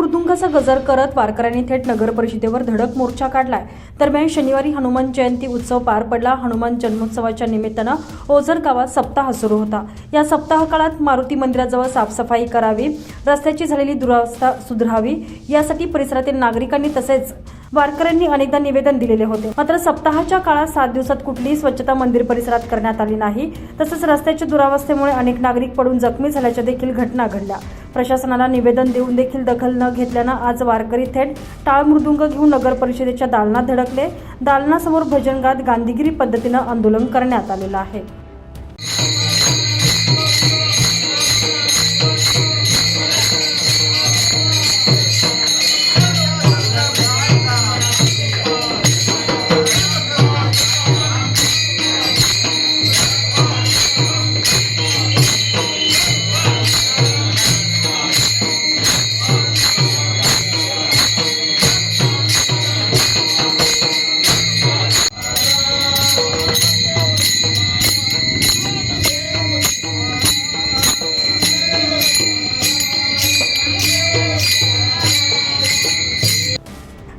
मृदुंगाचा गजर करत वारकऱ्यांनी थेट नगर परिषदेवर धडक मोर्चा काढलाय. दरम्यान शनिवारी हनुमान जयंती उत्सव पार पडला. हनुमान जन्मोत्सवाच्या निमित्तानं ओझर गावात सप्ताह सुरू होता. या सप्ताह काळात मारुती मंदिराजवळ साफसफाई करावी रस्त्याची झालेली दुरावस्था सुधारावी यासाठी परिसरातील नागरिकांनी तसेच वारकऱ्यांनी अनेकदा निवेदन दिलेले होते. मात्र सप्ताहाच्या काळात सात दिवसात कुठलीही स्वच्छता मंदिर परिसरात करण्यात आली नाही. तसंच रस्त्याच्या दुरावस्थेमुळे अनेक नागरिक पडून जखमी झाल्याच्या देखील घटना घडल्या. प्रशासनाला निवेदन देऊन देखील दखल न घेतल्यानं आज वारकरी थेट टाळ मृदुंग घेऊन नगर परिषदेच्या दालनात धडकले. दालनासमोर भजन गात गांधीगिरी पद्धतीनं आंदोलन करण्यात आलेलं आहे.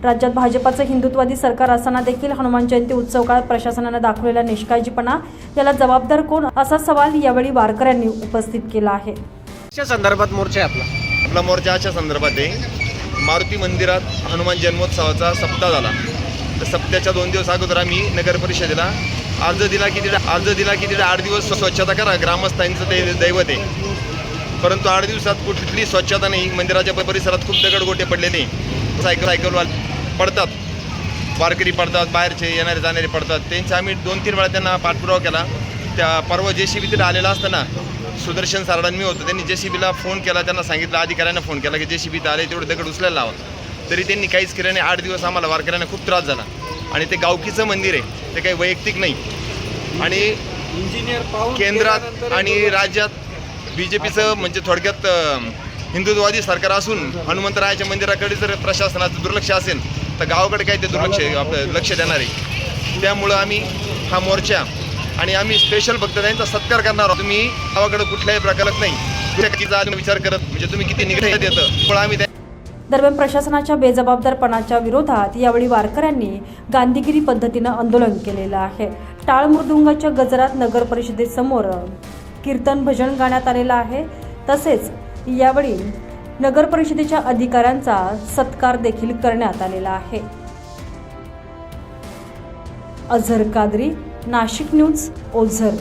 राज्यात भाजपाचं हिंदुत्वादी सरकार असताना देखील हनुमान जयंती उत्सव काळात प्रशासनानं दाखवलेला निष्काळजीपणा याला जबाबदार कोण? असा सवाल यावेळी वारकऱ्यांनी उपस्थित केला आहे. संदर्भात मोर्चा आहे आपला. आपला मोर्चा अशा संदर्भात आहे. मारुती मंदिरात हनुमान जन्मोत्सवाचा सप्ताह झाला. तर सप्त्याच्या दोन दिवस अगोदर आम्ही नगर परिषदेला अर्ज दिला की तिथे अर्ज दिला की तिथे आठ दिवस स्वच्छता करा. ग्रामस्थांचं ते दैवत आहे. परंतु आठ दिवसात कुठली स्वच्छता नाही. मंदिराच्या परिसरात खूप दगडगोटे पडलेले सायकल सायकल पडतात. वारकरी पडतात बाहेरचे येणारे जाणारे पडतात. त्यांचे आम्ही दोन तीन वेळा त्यांना पाठपुरावा केला. त्या परवा जे सी बी तिथे आलेला असताना सुदर्शन सारडान मी होतो त्यांनी जे सी बीला फोन केला त्यांना सांगितलं अधिकाऱ्यांना फोन केला की जे सी बी आले तेवढे दगड उचलायला लावा. तरी त्यांनी काहीच केलं नाही. आठ दिवस आम्हाला वारकऱ्यांना खूप त्रास झाला. आणि ते गावकीचं मंदिर आहे. ते काही वैयक्तिक नाही. आणि इंजिनियर केंद्रात आणि राज्यात बी जे पीचं म्हणजे थोडक्यात हिंदुत्ववादी सरकार असून हनुमंतरायाच्या मंदिराकडे जर प्रशासनाचं दुर्लक्ष असेल तर गावाकडे काय ते दुर्लक्ष आपलं लक्ष देणार. आहे त्यामुळं आम्ही हा मोर्चा आणि आम्ही स्पेशल फक्त त्यांचा सत्कार करणार आहोत. तुम्ही गावाकडे कुठल्याही प्रकारात नाही. विचार करत म्हणजे तुम्ही किती निघत येतं पण आम्ही दरम्यान प्रशासनाच्या बेजबाबदारपणाच्या विरोधात यावेळी वारकऱ्यांनी गांधीगिरी पद्धतीनं आंदोलन केलेलं आहे. टाळ मृदुंगाच्या गजरात नगर परिषदेसमोर कीर्तन भजन गाण्यात आलेलं आहे. तसेच यावेळी नगर परिषदेच्या अधिकाऱ्यांचा सत्कार देखील करण्यात आलेला आहे. अझर कादरी नाशिक न्यूज ओझर.